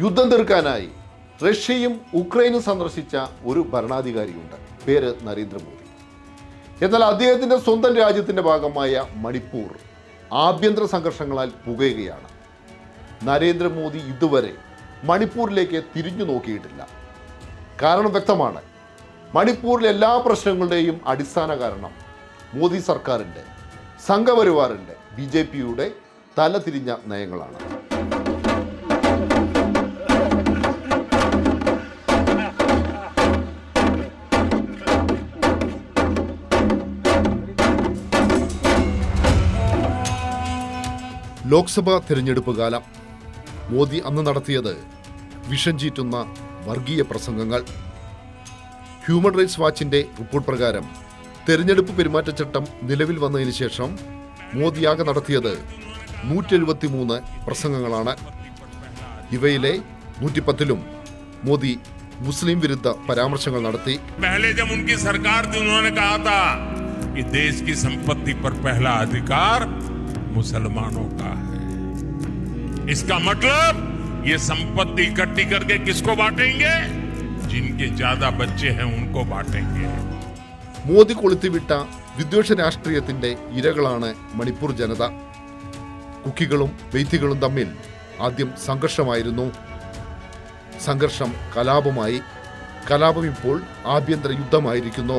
യുദ്ധം തീർക്കാനായി റഷ്യയും ഉക്രൈനും സന്ദർശിച്ച ഒരു ഭരണാധികാരിയുണ്ട്. പേര് നരേന്ദ്രമോദി. എന്നാൽ അദ്ദേഹത്തിന്റെ സ്വന്തം രാജ്യത്തിന്റെ ഭാഗമായ മണിപ്പൂർ ആഭ്യന്തര സംഘർഷങ്ങളാൽ പുകയുകയാണ്. നരേന്ദ്രമോദി ഇതുവരെ മണിപ്പൂരിലേക്ക് തിരിഞ്ഞു നോക്കിയിട്ടില്ല. കാരണം വ്യക്തമാണ്. മണിപ്പൂരിലെ എല്ലാ പ്രശ്നങ്ങളുടെയും അടിസ്ഥാന കാരണം മോദി സർക്കാരിന്റെ സംഘപരിവാറിന്റെ ബി ജെ പിയുടെ തലതിരിഞ്ഞ നയങ്ങളാണ്. ലോക്സഭാ തിരഞ്ഞെടുപ്പ് കാലം മോദി അന്ന് നടത്തിയത് വിഷം ചീറ്റുന്ന വർഗീയ പ്രസംഗങ്ങൾ ഹ്യൂമൻ റൈറ്റ്സ് വാച്ചിന്റെ റിപ്പോർട്ട് പ്രകാരം തെരഞ്ഞെടുപ്പ് പെരുമാറ്റച്ചട്ടം നിലവിൽ വന്നതിന് ശേഷം മോദിയാകെ നടത്തിയത് നൂറ്റി എഴുപത്തി മൂന്ന് പ്രസംഗങ്ങളാണ് ഇവയിലെ നൂറ്റിപ്പത്തിലും മോദി മുസ്ലിം വിരുദ്ധ പരാമർശങ്ങൾ നടത്തി पहले जब उनकी सरकार थी उन्होंने कहा था कि देश की संपत्ति पर पहला अधिकार मुसलमानों का है इसका मतलब ये संपत्ति इकट्ठी करके किसको बांटेंगे जिनके ज्यादा बच्चे हैं उनको बांटेंगे മോദി കൊളുത്തിവിട്ട വിദ്വേഷ രാഷ്ട്രീയത്തിന്റെ ഇരകളാണ് മണിപ്പൂർ ജനത കുക്കികളും വെയ്ത്തികളും തമ്മിൽ ആദ്യം സംഘർഷമായിരുന്നു സംഘർഷം കലാപമായി കലാപം ഇപ്പോൾ ആഭ്യന്തര യുദ്ധമായിരിക്കുന്നു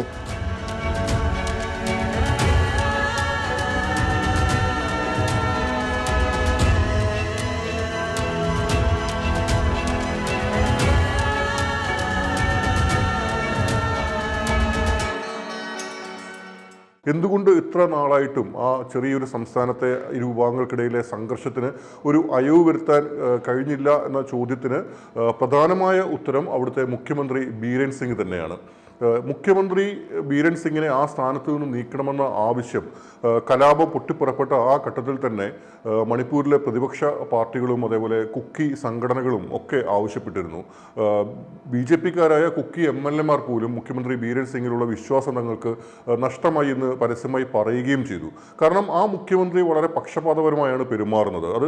എന്തുകൊണ്ട് ഇത്ര നാളായിട്ടും ആ ചെറിയൊരു സംസ്ഥാനത്തെ ഇരു വിഭാഗങ്ങൾക്കിടയിലെ സംഘർഷത്തിന് ഒരു അയവ് വരുത്താൻ കഴിഞ്ഞില്ല എന്ന ചോദ്യത്തിന് പ്രധാനമായ ഉത്തരം അവിടുത്തെ മുഖ്യമന്ത്രി ബീരൻ സിംഗ് തന്നെയാണ്. മുഖ്യമന്ത്രി ബീരൻ സിംഗിനെ ആ സ്ഥാനത്ത് നിന്ന് നീക്കണമെന്ന ആവശ്യം കലാപം പൊട്ടിപ്പുറപ്പെട്ട ആ ഘട്ടത്തിൽ തന്നെ മണിപ്പൂരിലെ പ്രതിപക്ഷ പാർട്ടികളും അതേപോലെ കുക്കി സംഘടനകളും ഒക്കെ ആവശ്യപ്പെട്ടിരുന്നു. ബി ജെ പിക്കാരായ കുക്കി എം എൽ എമാർ പോലും മുഖ്യമന്ത്രി ബീരൻ സിംഗിലുള്ള വിശ്വാസം തങ്ങൾക്ക് നഷ്ടമായി എന്ന് പരസ്യമായി പറയുകയും ചെയ്തു. കാരണം ആ മുഖ്യമന്ത്രി വളരെ പക്ഷപാതപരമായാണ് പെരുമാറുന്നത്. അത്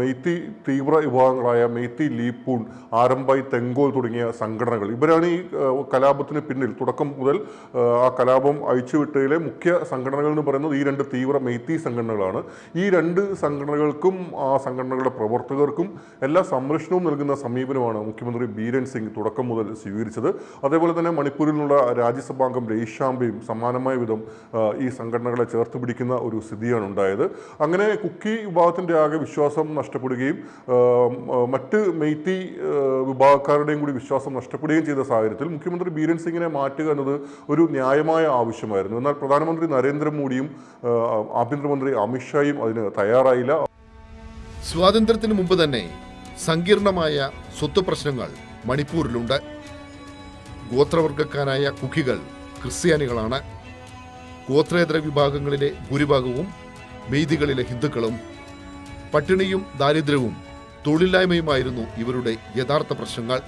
മെയ്ത്തി തീവ്ര വിഭാഗങ്ങളായ മെയ്ത്തി ലീപ്പൂൺ ആരംബായി തെങ്കോൽ തുടങ്ങിയ സംഘടനകൾ ഇവരാണ് ഈ ആ, കലാപത്തിന് പിന്നിൽ തുടക്കം മുതൽ ആ, കലാപം അഴിച്ചുവിട്ടതിലെ മുഖ്യ സംഘടനകൾ എന്ന് പറയുന്നത് ഈ രണ്ട് തീവ്ര മെയ്ത്തി സംഘടനകളാണ്. ഈ രണ്ട് സംഘടനകൾക്കും ആ സംഘടനകളുടെ പ്രവർത്തകർക്കും എല്ലാ സംരക്ഷണവും നൽകുന്ന സമീപനമാണ് മുഖ്യമന്ത്രി ബീരൻ സിംഗ് തുടക്കം മുതൽ സ്വീകരിച്ചത്. അതേപോലെ തന്നെ മണിപ്പൂരിൽ നിന്നുള്ള രാജ്യസഭാംഗം രേഷാംബയും സമാനമായ വിധം ഈ സംഘടനകളെ ചേർത്ത് പിടിക്കുന്ന ഒരു സ്ഥിതിയാണ് ഉണ്ടായത്. അങ്ങനെ കുക്കി വിഭാഗത്തിന്റെ ആകെ വിശ്വാസം നഷ്ടപ്പെടുകയും മറ്റ് മെയ്ത്തി വിഭാഗക്കാരുടെയും കൂടി വിശ്വാസം നഷ്ടപ്പെടുകയും ചെയ്ത സാഹചര്യത്തിൽ മുഖ്യമന്ത്രി ബീരൻ സിംഗിനെ മാറ്റുക എന്നത് ഒരു ന്യായമായ ആവശ്യമായിരുന്നു. എന്നാൽ പ്രധാനമന്ത്രി നരേന്ദ്രമോദിയും ആഭ്യന്തരമന്ത്രി അമിത്ഷായും അതിന് തയ്യാറായില്ല. സ്വാതന്ത്ര്യത്തിന് മുമ്പ് തന്നെ സങ്കീർണമായ സ്വത്ത് പ്രശ്നങ്ങൾ മണിപ്പൂരിലുണ്ട്. ഗോത്രവർഗക്കാരായ കുക്കികൾ ക്രിസ്ത്യാനികളാണ്. ഗോത്രേതര വിഭാഗങ്ങളിലെ ഭൂരിഭാഗവും മെയ്തികളിലെ ഹിന്ദുക്കളും. പട്ടിണിയും ദാരിദ്ര്യവും തൊഴിലില്ലായ്മയുമായിരുന്നു ഇവരുടെ യഥാർത്ഥ പ്രശ്നങ്ങൾ.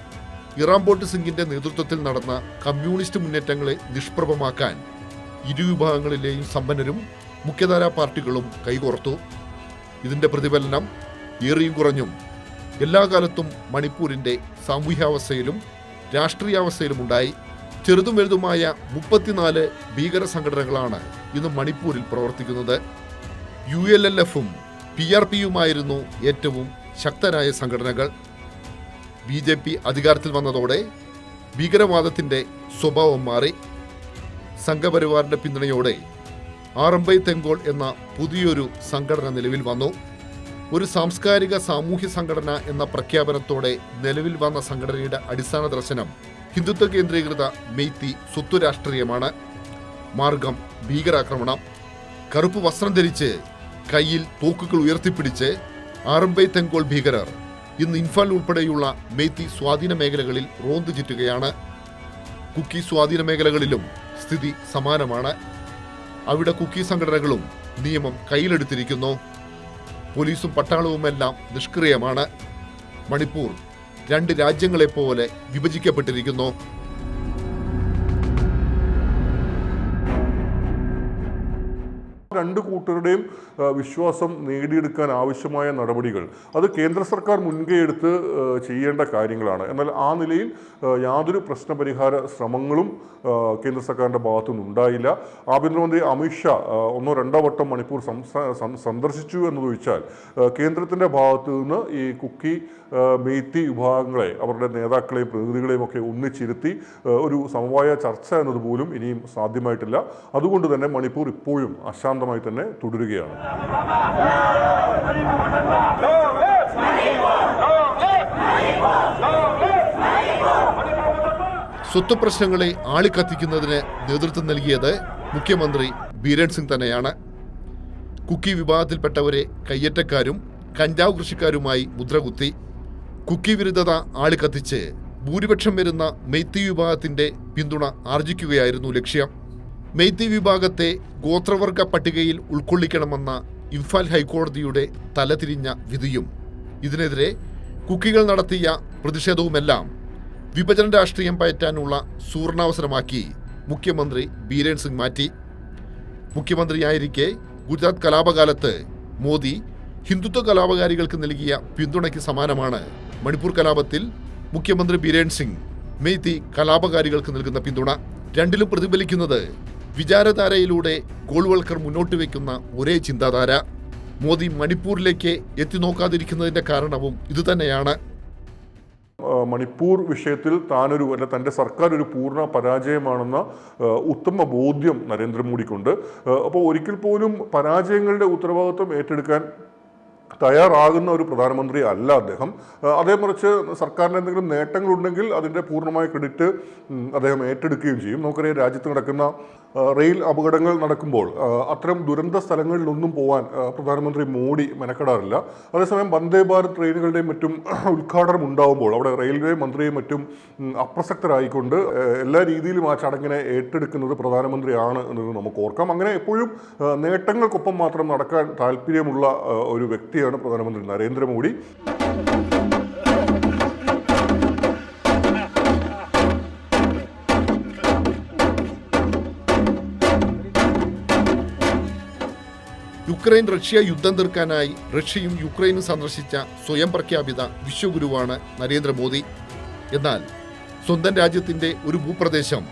ഇറാംബോട്ട് സിംഗിന്റെ നേതൃത്വത്തിൽ നടന്ന കമ്മ്യൂണിസ്റ്റ് മുന്നേറ്റങ്ങളെ നിഷ്പ്രഭമാക്കാൻ ഇരുവിഭാഗങ്ങളിലെയും സമ്പന്നരും മുഖ്യധാരാ പാർട്ടികളും കൈകോർത്തു. ഇതിന്റെ പ്രതിഫലനം ഏറിയും കുറഞ്ഞും. എല്ലാ കാലത്തും മണിപ്പൂരിന്റെ സാമൂഹ്യാവസ്ഥയിലും രാഷ്ട്രീയാവസ്ഥയിലും ഉണ്ടായി. ചെറുതും വലുതുമായ മുപ്പത്തിനാല് ഭീകര സംഘടനകളാണ് ഇന്ന് മണിപ്പൂരിൽ പ്രവർത്തിക്കുന്നത്. യു എൽ എൽ എഫും പി ആർ പിയുമായിരുന്നു ഏറ്റവും ശക്തരായ സംഘടനകൾ. ബി ജെ പി അധികാരത്തിൽ വന്നതോടെ ഭീകരവാദത്തിന്റെ സ്വഭാവം മാറി. സംഘപരിവാറിന്റെ പിന്തുണയോടെ ആറമ്പൈ തെങ്കോൾ എന്ന പുതിയൊരു സംഘടന നിലവിൽ വന്നു. ഒരു സാംസ്കാരിക സാമൂഹ്യ സംഘടന എന്ന പ്രഖ്യാപനത്തോടെ നിലവിൽ വന്ന സംഘടനയുടെ അടിസ്ഥാന ദർശനം ഹിന്ദുത്വ കേന്ദ്രീകൃത മെയ്ത്തി സ്വത്തു രാഷ്ട്രീയമാണ്. മാർഗം ഭീകരാക്രമണം. കറുപ്പ് വസ്ത്രം ധരിച്ച് കയ്യിൽ തോക്കുകൾ ഉയർത്തിപ്പിടിച്ച് ആറമ്പൈ തെങ്കോൾ ഭീകരർ ഇന്ന് ഇൻഫാൽ ഉൾപ്പെടെയുള്ള മേത്തി സ്വാധീന മേഖലകളിൽ റോന്തു ചുറ്റുകയാണ്. കുക്കി സ്വാധീന മേഖലകളിലും സ്ഥിതി സമാനമാണ്. അവിടെ കുക്കി സംഘടനകളും നിയമം കയ്യിലെടുത്തിരിക്കുന്നു. പോലീസും പട്ടാളവുമെല്ലാം നിഷ്ക്രിയമാണ്. മണിപ്പൂർ രണ്ട് രാജ്യങ്ങളെപ്പോലെ വിഭജിക്കപ്പെട്ടിരിക്കുന്നു. രണ്ട് കൂട്ടരുടെയും വിശ്വാസം നേടിയെടുക്കാൻ ആവശ്യമായ നടപടികൾ. അത് കേന്ദ്ര സർക്കാർ മുൻകൈ എടുത്ത് ചെയ്യേണ്ട കാര്യങ്ങളാണ്. എന്നാൽ ആ നിലയിൽ യാതൊരു പ്രശ്നപരിഹാര ശ്രമങ്ങളും കേന്ദ്ര സർക്കാരിന്റെ ഭാഗത്തുനിന്ന് ഉണ്ടായില്ല. ആഭ്യന്തരമന്ത്രി അമിത്ഷാ ഒന്നോ രണ്ടോ വട്ടം മണിപ്പൂർ സന്ദർശിച്ചു എന്നതൊഴിച്ചാൽ കേന്ദ്രത്തിന്റെ ഭാഗത്തു നിന്ന് ഈ കുക്കി മെയ്ത്തി വിഭാഗങ്ങളെ അവരുടെ നേതാക്കളെയും പ്രതിനിധികളെയും ഒക്കെ ഒന്നിച്ചിരുത്തി ഒരു സമവായ ചർച്ച എന്നതുപോലും ഇനിയും സാധ്യമായിട്ടില്ല. അതുകൊണ്ട് തന്നെ മണിപ്പൂർ ഇപ്പോഴും അശാന്തമായി തന്നെ തുടരുകയാണ്. സ്വത്ത് പ്രശ്നങ്ങളെ ആളിക്കത്തിക്കുന്നതിന് നേതൃത്വം നൽകിയത് മുഖ്യമന്ത്രി ബീരൻ സിംഗ് തന്നെയാണ്. കുക്കി വിഭാഗത്തിൽപ്പെട്ടവരെ കയ്യേറ്റക്കാരും കഞ്ചാവ് കൃഷിക്കാരുമായി മുദ്രകുത്തി കുക്കി വിരുദ്ധത ആളിക്കത്തിച്ച് ഭൂരിപക്ഷം വരുന്ന മെയ്ത്തി വിഭാഗത്തിന്റെ പിന്തുണ ആർജിക്കുകയായിരുന്നു ലക്ഷ്യം. മെയ്ത്തി വിഭാഗത്തെ ഗോത്രവർഗ പട്ടികയിൽ ഉൾക്കൊള്ളിക്കണമെന്ന ഇംഫാൽ ഹൈക്കോടതിയുടെ തലതിരിഞ്ഞ വിധിയും. ഇതിനെതിരെ കുക്കികൾ നടത്തിയ പ്രതിഷേധവുമെല്ലാം വിഭജന രാഷ്ട്രീയം പയറ്റാനുള്ള സുവർണാവസരമാക്കി മുഖ്യമന്ത്രി ബീരേൻ സിംഗ് മാറ്റി. മുഖ്യമന്ത്രിയായിരിക്കെ ഗുജറാത്ത് കലാപകാലത്ത് മോദി ഹിന്ദുത്വ കലാപകാരികൾക്ക് നൽകിയ പിന്തുണയ്ക്ക് സമാനമാണ്. മണിപ്പൂർ കലാപത്തിൽ മുഖ്യമന്ത്രി ബീരേൻ സിംഗ് മെയ്തി കലാപകാരികൾക്ക് നൽകുന്ന പിന്തുണ. രണ്ടിലും പ്രതിഫലിക്കുന്നത് വിചാരധാരയിലൂടെ ഗോൾവൾക്കർ മുന്നോട്ട് വയ്ക്കുന്ന ഒരേ ചിന്താധാര. മോദി മണിപ്പൂരിലേക്ക് എത്തി നോക്കാതിരിക്കുന്നതിന്റെ കാരണവും ഇതുതന്നെയാണ്. മണിപ്പൂർ വിഷയത്തിൽ താനൊരു അല്ല തന്റെ സർക്കാർ ഒരു പൂർണ പരാജയമാണെന്ന ഉത്തമ ബോധ്യം നരേന്ദ്രമോദിക്കുണ്ട്. അപ്പോൾ ഒരിക്കൽ പോലും പരാജയങ്ങളുടെ ഉത്തരവാദിത്വം ഏറ്റെടുക്കാൻ തയ്യാറാകുന്ന ഒരു പ്രധാനമന്ത്രി അല്ല അദ്ദേഹം. അതേമറിച്ച് അതേ മറിച്ച് സർക്കാരിന് എന്തെങ്കിലും നേട്ടങ്ങളുണ്ടെങ്കിൽ അതിന്റെ പൂർണമായ ക്രെഡിറ്റ് അദ്ദേഹം ഏറ്റെടുക്കുകയും ചെയ്യും. നമുക്കറിയാം രാജ്യത്ത് നടക്കുന്ന റെയിൽ അപകടങ്ങൾ നടക്കുമ്പോൾ അത്തരം ദുരന്ത സ്ഥലങ്ങളിലൊന്നും പോകാൻ പ്രധാനമന്ത്രി മോഡി മെനക്കെടാറില്ല. അതേസമയം വന്ദേ ഭാരത് ട്രെയിനുകളുടെയും മറ്റും ഉദ്ഘാടനം ഉണ്ടാവുമ്പോൾ അവിടെ റെയിൽവേ മന്ത്രിയും മറ്റും അപ്രസക്തരായിക്കൊണ്ട് എല്ലാ രീതിയിലും ആ ചടങ്ങിനെ ഏറ്റെടുക്കുന്നത് പ്രധാനമന്ത്രിയാണ് എന്നത് നമുക്ക് ഓർക്കാം. അങ്ങനെ എപ്പോഴും നേട്ടങ്ങൾക്കൊപ്പം മാത്രം നടക്കാൻ താല്പര്യമുള്ള ഒരു വ്യക്തിയാണ് പ്രധാനമന്ത്രി നരേന്ദ്രമോദി. യുക്രൈൻ റഷ്യ യുദ്ധം തീർക്കാനായി റഷ്യയും യുക്രൈനും സന്ദർശിച്ച സ്വയം പ്രഖ്യാപിത വിശ്വഗുരുവാണ് നരേന്ദ്രമോദി. എന്നാൽ സ്വന്തം രാജ്യത്തിന്റെ ഒരു ഭൂപ്രദേശം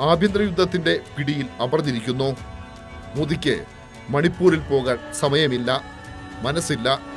ആഭ്യന്തര യുദ്ധത്തിന്റെ പിടിയിൽ അമർന്നിരിക്കുന്നു. മോദിക്ക് മണിപ്പൂരിൽ പോകാൻ സമയമില്ല. മനസ്സില്ല.